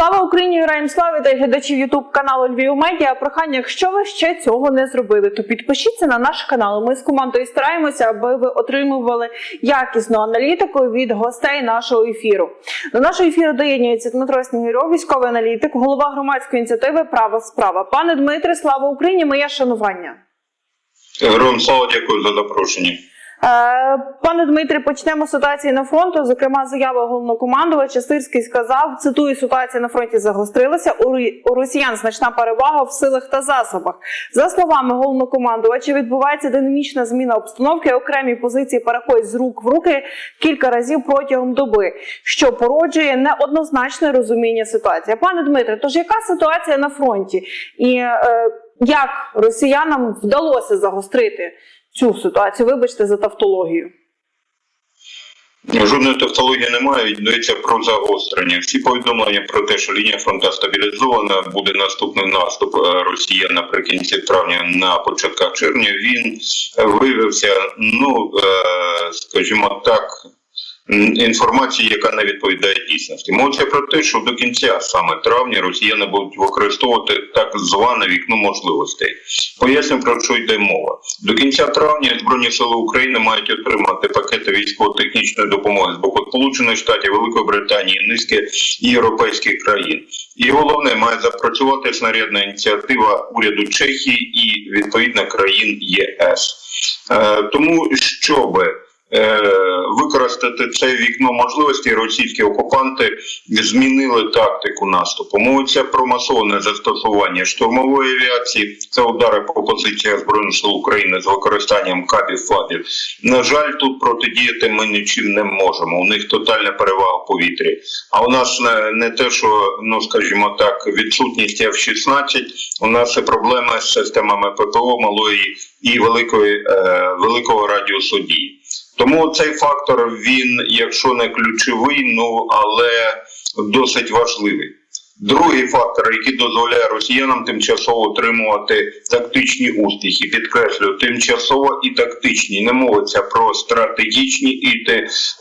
Слава Україні, героям слави та глядачів Ютуб каналу Львів Медіа. Прохання, якщо ви ще цього не зробили, то підпишіться на наш канал. Ми з командою стараємося, аби ви отримували якісну аналітику від гостей нашого ефіру. До нашого ефіру доєднується Дмитро Снігирьов, військовий аналітик, голова громадської ініціативи Права справа. Пане Дмитре, слава Україні! Моє шанування. Героям слава дякую за запрошення. Е, Пане Дмитре, почнемо з ситуації на фронту. Зокрема, заява головнокомандувача Сирський сказав: цитую, ситуація на фронті загострилася. У росіян значна перевага в силах та засобах. За словами головнокомандувача, відбувається динамічна зміна обстановки. Окремі позиції переходять з рук в руки кілька разів протягом доби, що породжує неоднозначне розуміння ситуації. Пане Дмитре, тож яка ситуація на фронті, і е, як росіянам вдалося загострити? Цю ситуацію. Вибачте за тавтологію. Жодної тавтології немає, йдеться про загострення. Всі повідомлення про те, що лінія фронту стабілізована, буде наступний наступ е, росіян наприкінці травня на початках червня. Він виявився, ну е, скажімо так. Інформації, яка не відповідає дійсності, мовиться про те, що до кінця саме травня росіяни будуть використовувати так зване вікно можливостей. Поясню про що йде мова. До кінця травня Збройні сили України мають отримати пакети військово-технічної допомоги з боку Сполучених Штатів, Великої Британії, низки європейських країн. І головне має запрацювати снарядна ініціатива уряду Чехії і відповідно країн ЄС. Е, тому щоби е, використати це вікно можливості, російські окупанти змінили тактику наступу. Мовиться про масоване застосування штурмової авіації. Це удари по позиціях збройних сил України з використанням кабів фабів. На жаль, тут протидіяти ми нічим не можемо. У них тотальна перевага в повітрі. А у нас не, не те, що ну скажімо так, відсутність F-16, у нас і проблеми з системами ППО малої і великої е, великого радіусу дії. Тому цей фактор він, якщо не ключовий, ну але досить важливий. Другий фактор, який дозволяє росіянам тимчасово отримувати тактичні успіхи, підкреслю, тимчасово і тактичні, не мовиться про стратегічні і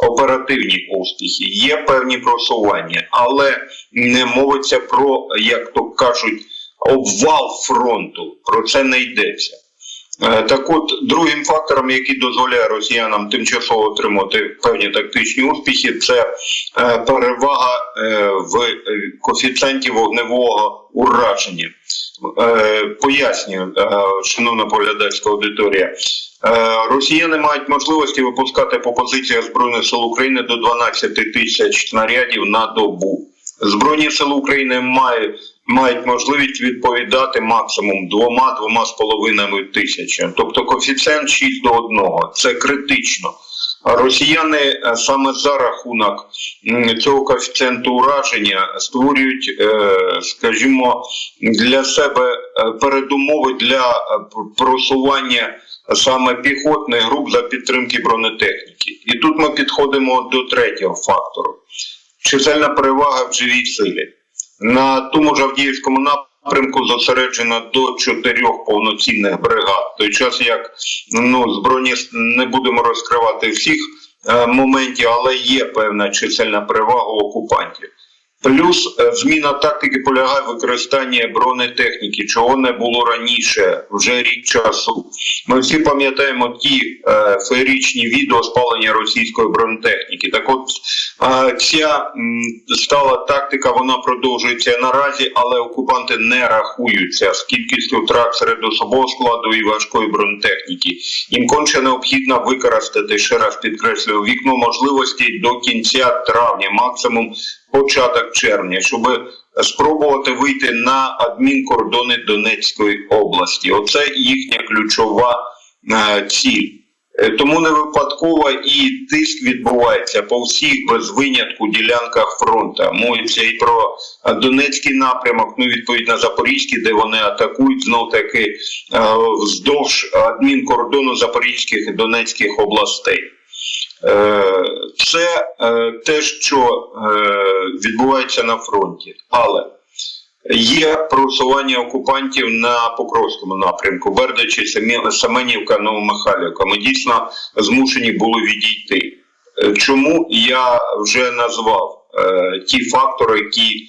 оперативні успіхи. Є певні просування, але не мовиться про, як то кажуть, обвал фронту. Про це не йдеться. Е, Так от, другим фактором, який дозволяє росіянам тимчасово отримати певні тактичні успіхи, це е, перевага е, в коефіцієнті вогневого ураження. Пояснюю, шановна поглядацька аудиторія. Росіяни мають можливості випускати по позиціях Збройних сил України до 12 тисяч снарядів на добу. Збройні сили України мають мають можливість відповідати максимум двома двома з половинами тисячами. Тобто коефіцієнт 6 до 1. Це критично. Росіяни е, саме за рахунок цього коефіцієнту ураження створюють, е, скажімо, для себе е, передумови для просування саме піхотних груп за підтримки бронетехніки. І тут ми підходимо до третього фактору чисельна перевага в живій силі. На тому ж Авдіївському напрямку зосереджено до чотирьох повноцінних бригад. Той час як ну збройні не будемо розкривати всіх е, моментів, але є певна чисельна перевага окупантів. Плюс е, зміна тактики полягає в використанні бронетехніки, чого не було раніше, вже рік часу. Ми всі пам'ятаємо ті е, феєричні відео спалення російської бронетехніки. Так от е, ця м, стала тактика, вона продовжується наразі, але окупанти не рахуються з кількістю втрат серед особового складу і важкої бронетехніки. Їм конче необхідно використати ще раз підкреслюю вікно можливостей до кінця травня, максимум початок червня, щоб спробувати вийти на адмінкордони Донецької області. Оце їхня ключова е, ціль. Е, Тому не випадково і тиск відбувається по всіх без винятку ділянках фронту. Мовиться і про Донецький напрямок, ну відповідно Запорізький, де вони атакують знов таки е, вздовж адмінкордону Запорізьких і Донецьких областей. Е, Це е, те, що е, відбувається на фронті, але є просування окупантів на Покровському напрямку, Бердичі, Семенівка, Новомихайлівка. Ми дійсно змушені були відійти. Чому я вже назвав? ті фактори, які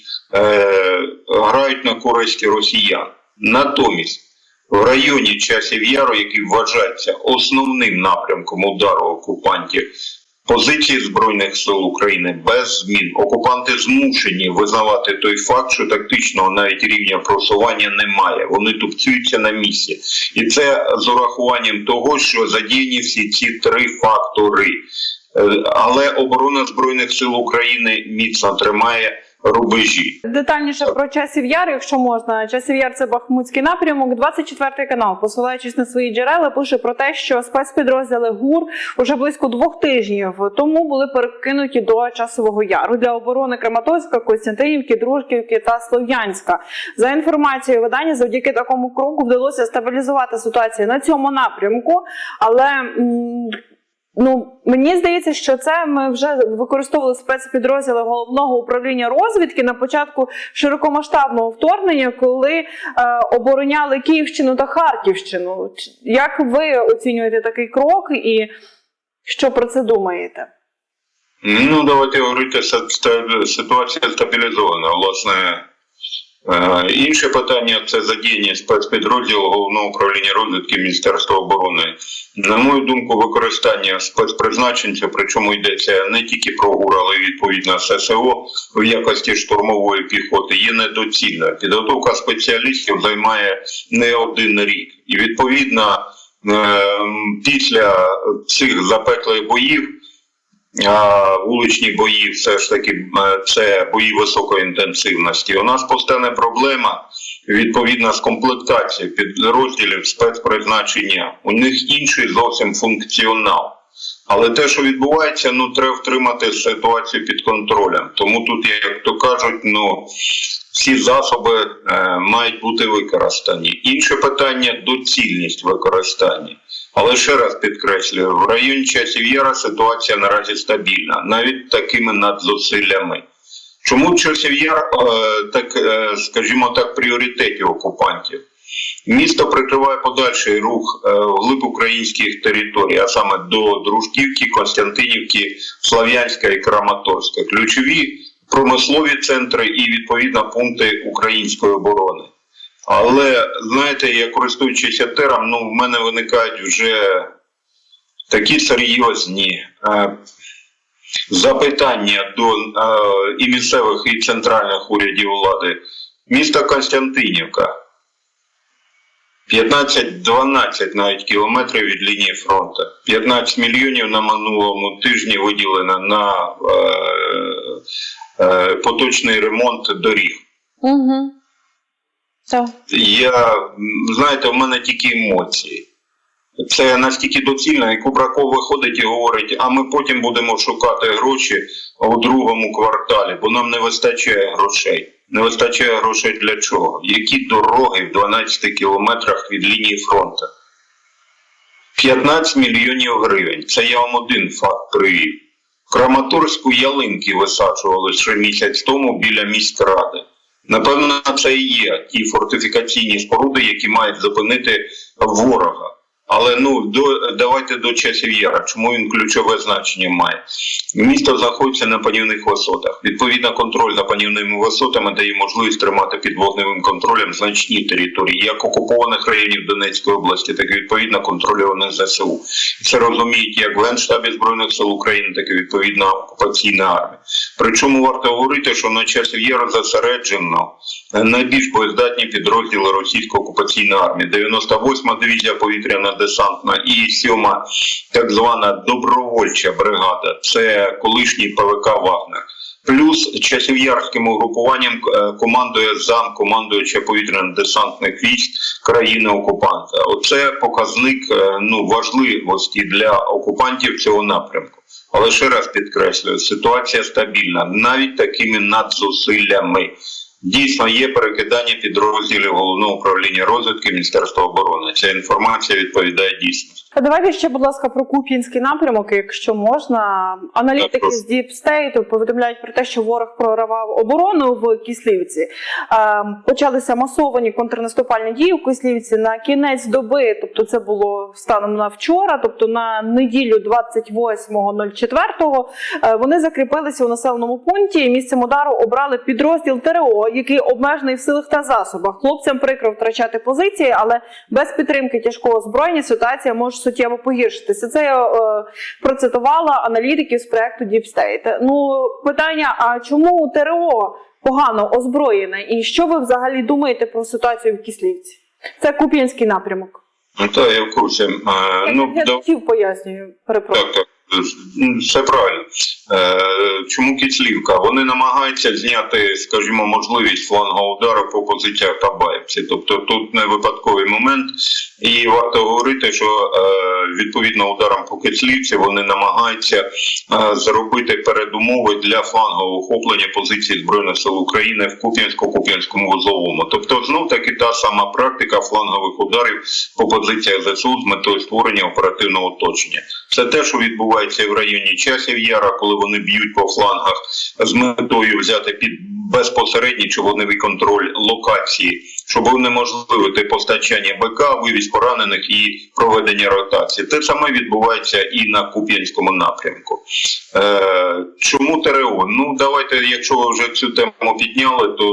грають на користь росіян. Натомість в районі часів яру, який вважається основним напрямком удару окупантів, позиції Збройних сил України без змін. Окупанти змушені визнавати той факт, що тактичного навіть рівня просування немає. Вони тупцюються на місці. І це з урахуванням того, що задіяні всі ці три фактори. Е, Але оборона Збройних сил України міцно тримає рубежі. Детальніше про часів яр, якщо можна. Часів яр це Бахмутський напрямок. 24 канал, посилаючись на свої джерела, пише про те, що спецпідрозділи ГУР уже близько двох тижнів тому були перекинуті до часового яру для оборони Краматорська, Костянтинівки, Дружківки та Слов'янська. За інформацією видання, завдяки такому кроку вдалося стабілізувати ситуацію на цьому напрямку, але. Ну мені здається, що це ми вже використовували спецпідрозділи головного управління розвідки на початку широкомасштабного вторгнення, коли е, обороняли Київщину та Харківщину. Як ви оцінюєте такий крок і що про це думаєте? Ну, давайте говорити, ста- ситуація стабілізована. Власне, інше питання це задіяння спецпідрозділу головного управління розвідки Міністерства оборони. На мою думку, використання спецпризначенця, причому йдеться не тільки про ГУР, але й відповідно ССО в якості штурмової піхоти, є недоцільною. Підготовка спеціалістів займає не один рік, і відповідно е, після цих запеклих боїв. Вуличні бої все ж таки е, це бої високої інтенсивності. У нас постане проблема відповідно з комплектацією підрозділів спецпризначення. У них інший зовсім функціонал. Але те, що відбувається, ну треба втримати ситуацію під контролем. Тому тут, як то кажуть, ну всі засоби е, мають бути використані. Інше питання доцільність використання. Але ще раз підкреслюю, в районі часів Яра ситуація наразі стабільна, навіть такими надзусиллями. Чому часів Яр, е, так, е, скажімо так, пріоритетів окупантів? Місто прикриває подальший рух е, вглиб українських територій, а саме до Дружківки, Константинівки, Слав'янська і Краматорська. Ключові промислові центри і відповідно пункти української оборони. Але знаєте, я користуючись тером, ну в мене виникають вже такі серйозні е, запитання до е, і місцевих і центральних урядів влади. Місто Константинівка. 15-12 навіть кілометрів від лінії фронту. 15 мільйонів на минулому тижні виділено на е, е, поточний ремонт доріг. Угу. Я знаєте, в мене тільки емоції. Це настільки доцільно, і Кубраков виходить і говорить, а ми потім будемо шукати гроші у другому кварталі, бо нам не вистачає грошей. Не вистачає грошей для чого? Які дороги в 12 кілометрах від лінії фронту? 15 мільйонів гривень. Це я вам один факт привів. Краматорську ялинки висаджували ще місяць тому біля міськради. Напевно, це і є ті фортифікаційні споруди, які мають зупинити ворога. Але ну до давайте до часів Яра. Чому він ключове значення має? Місто знаходиться на панівних висотах. Відповідно, контроль за панівними висотами дає можливість тримати під вогневим контролем значні території, як окупованих районів Донецької області, так і відповідно контрольованих ЗСУ. Це розуміють як в Генштабі збройних сил України, так і відповідно окупаційна армія. Причому варто говорити, що на часів Яра зосереджено найбільш боєздатні підрозділи російської окупаційної армії. 98-ма дивізія повітряна десантна і 7-ма так звана добровольча бригада. Це колишній ПВК Вагнер. Плюс часів'ярським угрупуванням е, командує зам командуюча повітряно-десантних військ країни окупанта. Оце показник е, ну важливості для окупантів цього напрямку. Але ще раз підкреслюю, ситуація стабільна, навіть такими надзусиллями. Дійсно є перекидання підрозділів головного управління розвідки Міністерства оборони. Ця інформація відповідає дійсності. А Давайте ще, будь ласка, про Куп'янський напрямок, якщо можна. Аналітики з State повідомляють про те, що ворог проривав оборону в Кислівці. Ем, Почалися масовані контрнаступальні дії у Кислівці на кінець доби. Тобто, це було станом на вчора, тобто на неділю 28.04, е, Вони закріпилися у населеному пункті. і Місцем удару обрали підрозділ ТРО, який обмежений в силах та засобах. Хлопцям прикро втрачати позиції, але без підтримки тяжкого озброєння ситуація може суттєво погіршитися. Це я е, процитувала аналітиків з проекту Deep State. Ну питання: а чому ТРО погано озброєне? І що ви взагалі думаєте про ситуацію в Кислівці? Це Куп'янський напрямок. Ну, то я в курсі. Е, ну, я до... пояснюю. Перепрошую. так, так. Все правильно. Е, чому Кіцлівка? Вони намагаються зняти, скажімо, можливість флангового удару по позиціях Табаївці. Тобто тут не випадковий момент. І варто говорити, що е, відповідно ударом по Кицлівці вони намагаються е, зробити передумови для флангового охоплення позицій Збройних сил України в Куп'янсько-Куп'янському вузловому. Тобто, знов таки та сама практика флангових ударів по позиціях ЗСУ з метою створення оперативного оточення. Це те, що відбувається і в районі часів Яра, коли вони б'ють по флангах з метою взяти під безпосередній чи вогневий контроль локації, щоб унеможливити постачання БК, вивіз поранених і проведення ротації. Те саме відбувається і на Куп'янському напрямку. Е, чому ТРО? Ну давайте, якщо ви вже цю тему підняли, то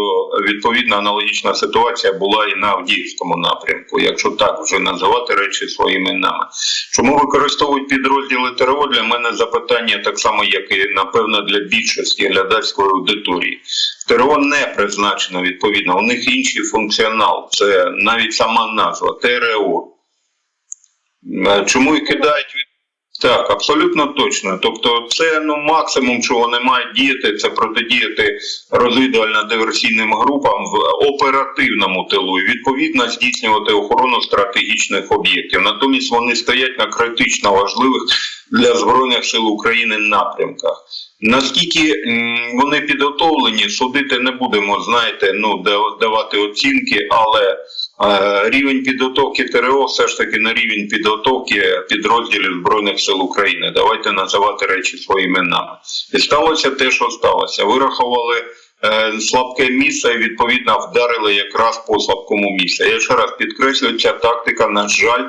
відповідна аналогічна ситуація була і на Авдіївському напрямку, якщо так вже називати речі своїми іменами. Чому використовують підрозділи ТРО? Для мене запитання так само, як і напевно для більшості глядацької аудиторії. ТРО не призначено відповідно. У них інший функціонал. Це навіть сама назва ТРО. Е, Чому і кидають від- так, абсолютно точно. Тобто, це ну максимум, чого вони мають діяти, це протидіяти розвідувально-диверсійним групам в оперативному тилу і відповідно здійснювати охорону стратегічних об'єктів. Натомість вони стоять на критично важливих для збройних сил України напрямках. Наскільки вони підготовлені, судити не будемо, знаєте, ну да- давати оцінки, але е, рівень підготовки ТРО все ж таки на рівень підготовки підрозділів збройних сил України. Давайте називати речі своїми іменами. І сталося те, що сталося. Вирахували слабке місце і відповідно вдарили якраз по слабкому місці. Я ще раз підкреслюю, ця тактика, на жаль,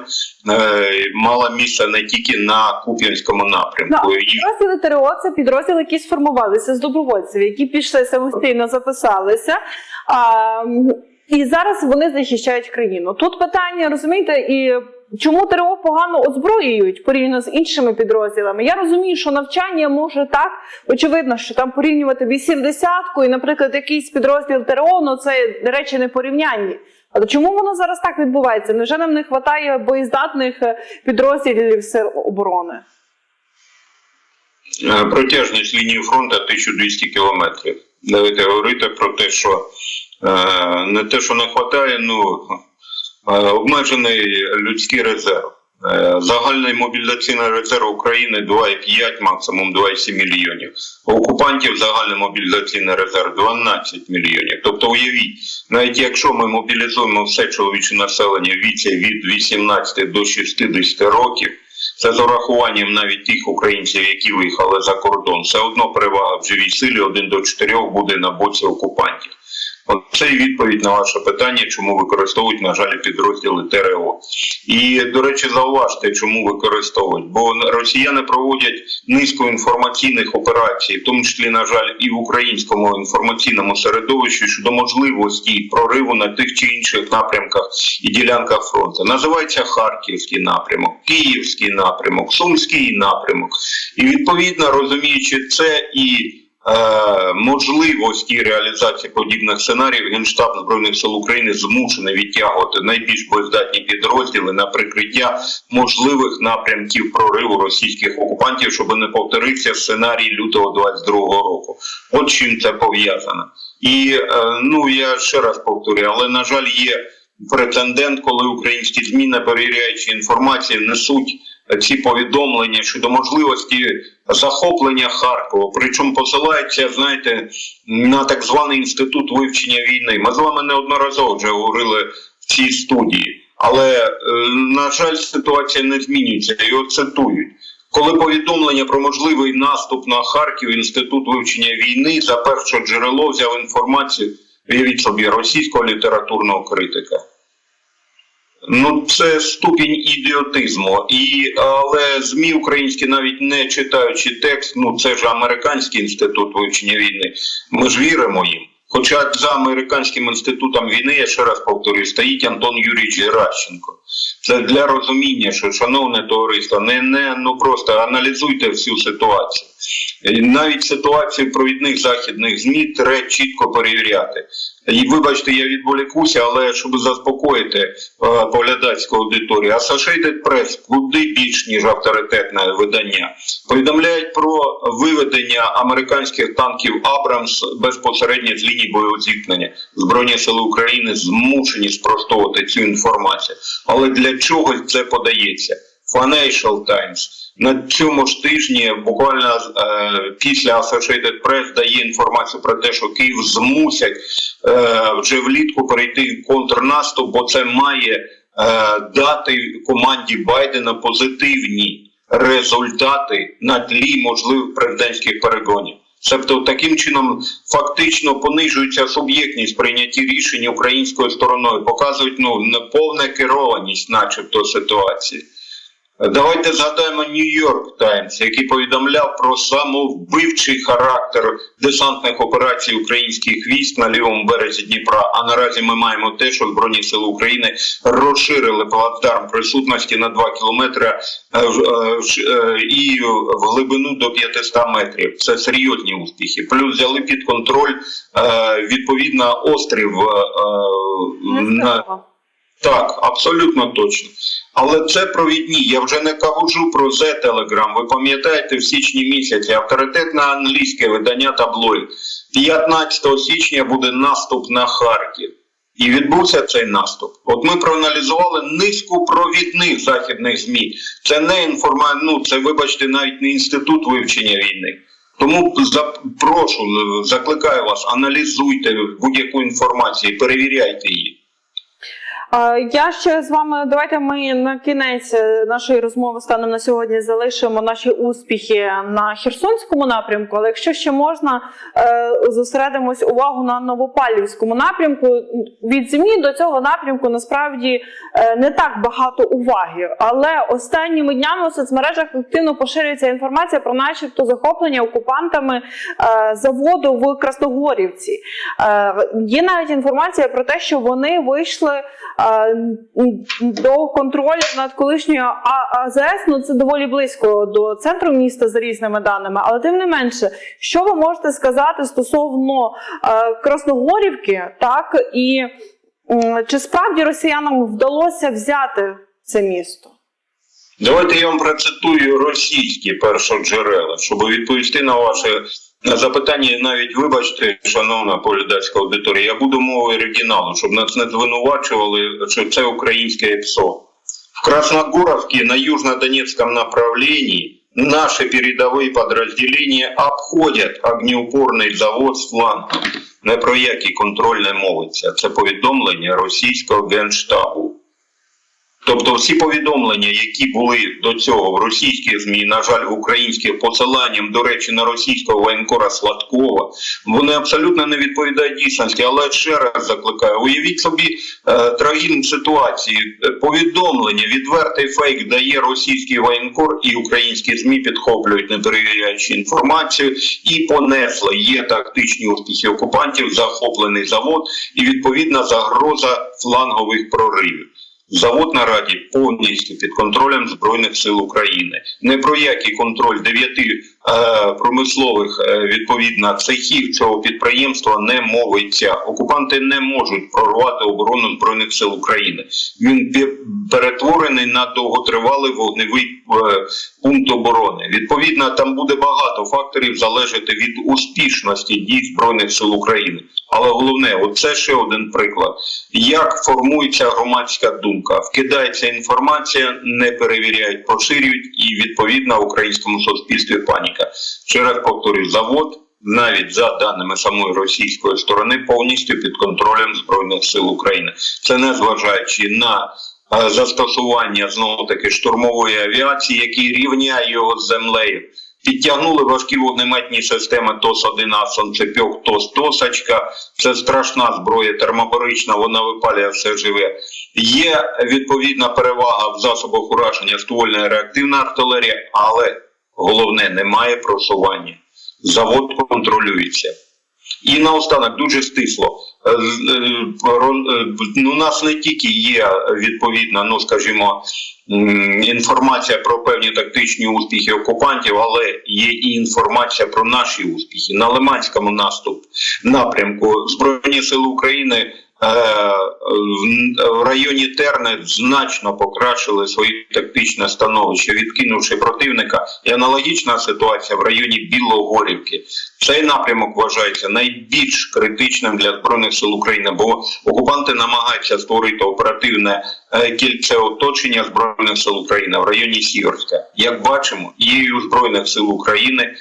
е, мала місце не тільки на Куп'янському напрямку. І Підрозділи ТРО це підрозділи, які сформувалися з добровольців, які пішли самостійно, записалися. А, і зараз вони захищають країну. Тут питання, розумієте, і чому ТРО погано озброюють порівняно з іншими підрозділами? Я розумію, що навчання може так. Очевидно, що там порівнювати 80-ку і, наприклад, якийсь підрозділ ТРО, ну це речі не порівнянні. Але чому воно зараз так відбувається? Невже нам не вистачає боєздатних е, підрозділів сил оборони? Е, Протяжність лінії фронту 1200 кілометрів. Давайте говорити про те, що е, не те, що не вистачає, ну обмежений людський резерв. Е, Загальний мобілізаційний резерв України 2,5, максимум 2,7 мільйонів. У окупантів загальний мобілізаційний резерв 12 мільйонів. Тобто уявіть, навіть якщо ми мобілізуємо все чоловіче населення віці від 18 до 60 років, це з урахуванням навіть тих українців, які виїхали за кордон. Все одно перевага в живій силі 1 до 4 буде на боці окупантів. От це і відповідь на ваше питання, чому використовують, на жаль, підрозділи ТРО. І, до речі, зауважте, чому використовують. Бо росіяни проводять низку інформаційних операцій, в тому числі, на жаль, і в українському інформаційному середовищі щодо можливості прориву на тих чи інших напрямках і ділянках фронту. Називається Харківський напрямок, Київський напрямок, Сумський напрямок. І відповідно розуміючи це і можливості реалізації подібних сценаріїв Генштаб збройних сил України змушений відтягувати найбільш боєздатні підрозділи на прикриття можливих напрямків прориву російських окупантів, щоб не повторився сценарій лютого 22-го року. От чим це пов'язано. І е, ну я ще раз повторюю, але на жаль, є прецедент, коли українські змі, не перевіряючи інформацію, несуть ці повідомлення щодо можливості захоплення Харкова. Причому посилаються, знаєте, на так званий інститут вивчення війни. Ми з вами неодноразово вже говорили в цій студії. Але, е, на жаль, ситуація не змінюється. Його цитують. Коли повідомлення про можливий наступ на Харків, інститут вивчення війни за перше джерело взяв інформацію уявіть собі російського літературного критика. Ну, це ступінь ідіотизму. І, але ЗМІ українські, навіть не читаючи текст, ну це ж американський інститут вивчення війни. Ми ж віримо їм. Хоча за американським інститутом війни, я ще раз повторюю, стоїть Антон Юрійович Геращенко. Це для розуміння, що шановне товариство, не, не ну просто аналізуйте всю ситуацію. Навіть ситуацію провідних західних ЗМІ треба чітко перевіряти. І вибачте, я відволікуся, але щоб заспокоїти е, поглядацьку аудиторію, Associated Press куди більш ніж авторитетне видання повідомляють про виведення американських танків Абрамс безпосередньо з лінії бойового зіткнення. Збройні сили України змушені спростовувати цю інформацію. Але для чого це подається? Financial Times на цьому ж тижні, буквально е, після Associated Press дає інформацію про те, що Київ змусять е, вже влітку перейти в контрнаступ, бо це має е, дати команді Байдена позитивні результати на тлі можливих президентських перегонів. Тобто таким чином фактично понижується суб'єктність прийняття рішень українською стороною, показують ну неповна керованість, начебто, ситуації. Давайте згадаємо Нью-Йорк Таймс, який повідомляв про самовбивчий характер десантних операцій українських військ на лівому березі Дніпра. А наразі ми маємо те, що Збройні Сили України розширили плацдарм присутності на 2 кілометри е, е, е, і в глибину до 500 метрів. Це серйозні успіхи. Плюс взяли під контроль відповідно острів на так, абсолютно точно. Але це провідні. Я вже не кажу про Z Telegram. Ви пам'ятаєте, в січні місяці авторитетне англійське видання таблоїд. 15 січня буде наступ на Харків. І відбувся цей наступ. От ми проаналізували низку провідних західних змі. Це не інформа... ну це, вибачте, навіть не інститут вивчення війни. Тому прошу, закликаю вас, аналізуйте будь-яку інформацію, перевіряйте її. Я ще з вами давайте ми на кінець е, нашої розмови станом на сьогодні залишимо наші успіхи на Херсонському напрямку. Але якщо ще можна, е, зосередимось увагу на Новопалівському напрямку. Від ЗМІ до цього напрямку насправді е, не так багато уваги. Але останніми днями у соцмережах активно поширюється інформація про, начебто, захоплення окупантами заводу в Красногорівці. Є навіть інформація про те, що вони вийшли до контролю над колишньою АЗС. Ну це доволі близько до центру міста за різними даними. Але тим не менше, що ви можете сказати стосовно е, Красногорівки, так і чи справді росіянам вдалося взяти це місто? Давайте я вам процитую російські першоджерела, щоб відповісти на ваше запитання. Навіть вибачте, шановна полідацька аудиторія, я буду мовою оригіналу, щоб нас не звинувачували, що це українське ПСО. В Красногоровке на южно-донецком направлении наши передовые подразделения обходять огнеупорний завод з флангу. Не про який контроль не мовиться. Це повідомлення російського генштабу. Тобто всі повідомлення, які були до цього в російських ЗМІ, на жаль, в українських посиланням, до речі, на російського воєнкора Сладкова, вони абсолютно не відповідають дійсності. Але ще раз закликаю, уявіть собі е, трагізм ситуації. Повідомлення, відвертий фейк дає російський воєнкор, і українські ЗМІ підхоплюють, не перевіряючи інформацію, і понесли. Є тактичні успіхи окупантів, захоплений завод, і відповідна загроза флангових проривів. Завод на раді повністю під контролем збройних сил України. Не про який контроль дев'яти е, промислових е, відповідно цехів цього підприємства не мовиться. Окупанти не можуть прорвати оборону збройних сил України. Він перетворений на довготривалий вогневий е, пункт оборони. Відповідно, там буде багато факторів залежати від успішності дій збройних сил України. Але головне, оце ще один приклад. Як формується громадська думка? Вкидається інформація, не перевіряють, поширюють, і відповідно в українському суспільстві паніка. Ще раз повторюю, завод. Навіть за даними самої російської сторони, повністю під контролем збройних сил України. Це не зважаючи на е, застосування знову таки штурмової авіації, який рівняє його з землею. Підтягнули важкі вогнеметні системи ТОС-1 А, ТОС, Тосочка. Це страшна зброя термобарична, вона випалює все живе. Є відповідна перевага в засобах ураження ствольна і реактивна артилерія, але головне немає просування. Завод контролюється. І наостанок дуже стисло. Е, е, е, ну, У нас не тільки є відповідна, ну скажімо, інформація про певні тактичні успіхи окупантів, але є і інформація про наші успіхи на Лиманському наступ напрямку Збройні Сили України. Е, в- районі Терни значно покращили своє тактичне становище, відкинувши противника. І аналогічна ситуація в районі Білогорівки. Цей напрямок вважається найбільш критичним для збройних сил України, бо окупанти намагаються створити оперативне е, кільце оточення збройних сил України в районі Сіверська. Як бачимо, є у збройних сил України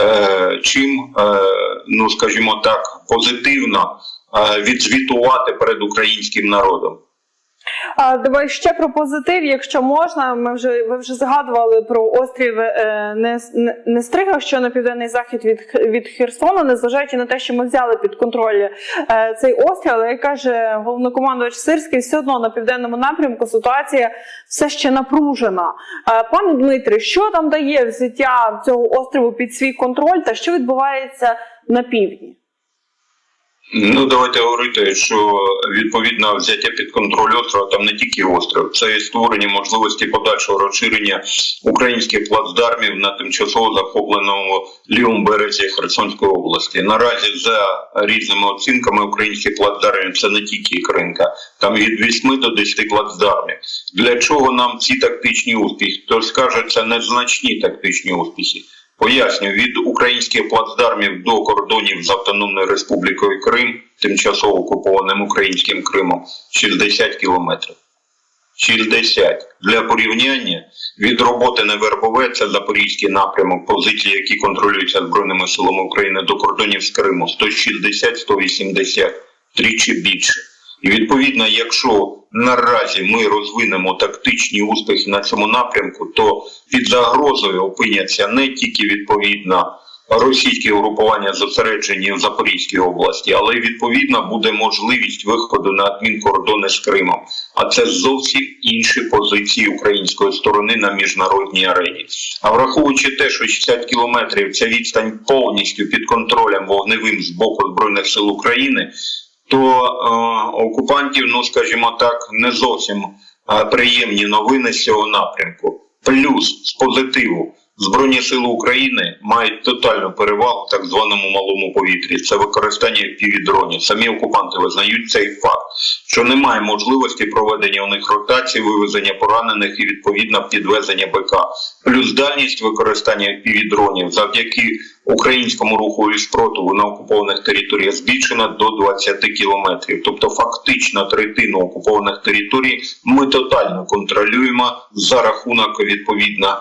е, чим, ну скажімо так, позитивно відзвітувати перед українським народом. Давай ще про позитив, якщо можна. Ми вже ви вже згадували про острів е, Нестрига, що на південний захід від від Херсона, незважаючи на те, що ми взяли під контроль е, цей острів, але як каже головнокомандувач Сирський, все одно на південному напрямку ситуація все ще напружена. Е, пане Дмитре, що там дає взяття цього острову під свій контроль, та що відбувається на півдні? Ну давайте говорити, що відповідно взяття під контроль острова там не тільки остров, це і створення можливості подальшого розширення українських плацдармів на тимчасово захопленому лівому березі Херсонської області. Наразі за різними оцінками українських плацдармів це не тільки Кринка, там від 8 до 10 плацдармів. Для чого нам ці тактичні успіхи? Хтось скаже, це незначні тактичні успіхи. Пояснюю, від українських плацдармів до кордонів з Автономною Республікою Крим, тимчасово окупованим українським Кримом, 60 кілометрів. 60. Для порівняння від роботи на Вербове, це Запорізький напрямок, позиції, які контролюються Збройними силами України до кордонів з Криму, 160-180, тричі більше. І відповідно, якщо наразі ми розвинемо тактичні успіхи на цьому напрямку, то під загрозою опиняться не тільки відповідно російські угрупування зосереджені в Запорізькій області, але й відповідно буде можливість виходу на адмінкордони з Кримом. А це зовсім інші позиції української сторони на міжнародній арені. А враховуючи те, що 60 кілометрів ця відстань повністю під контролем вогневим з боку збройних сил України, то е, окупантів, ну скажімо так, не зовсім е, приємні новини з цього напрямку. Плюс з позитиву. Збройні сили України мають тотальну перевагу так званому малому повітрі. Це використання півдронів. Самі окупанти визнають цей факт, що немає можливості проведення у них ротацій, вивезення поранених і відповідно підвезення БК. Плюс дальність використання півдронів завдяки українському руху і спротиву на окупованих територіях збільшена до 20 кілометрів. Тобто, фактично третину окупованих територій ми тотально контролюємо за рахунок відповідно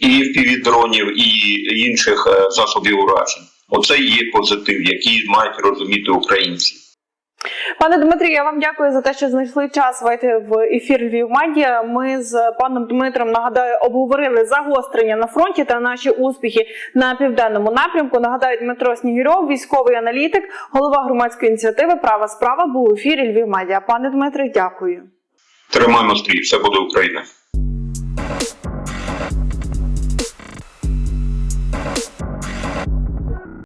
і впівдронів, і інших е, засобів уражень. Оце і є позитив, який мають розуміти українці. Пане Дмитрі, я вам дякую за те, що знайшли час вийти в ефір Львів Медіа. Ми з паном Дмитром нагадаю обговорили загострення на фронті та наші успіхи на південному напрямку. Нагадаю, Дмитро Снігірьов, військовий аналітик, голова громадської ініціативи Права справа був у ефірі Львів Медіа. Пане Дмитре, дякую. Тримаємо стрій, все буде Україна.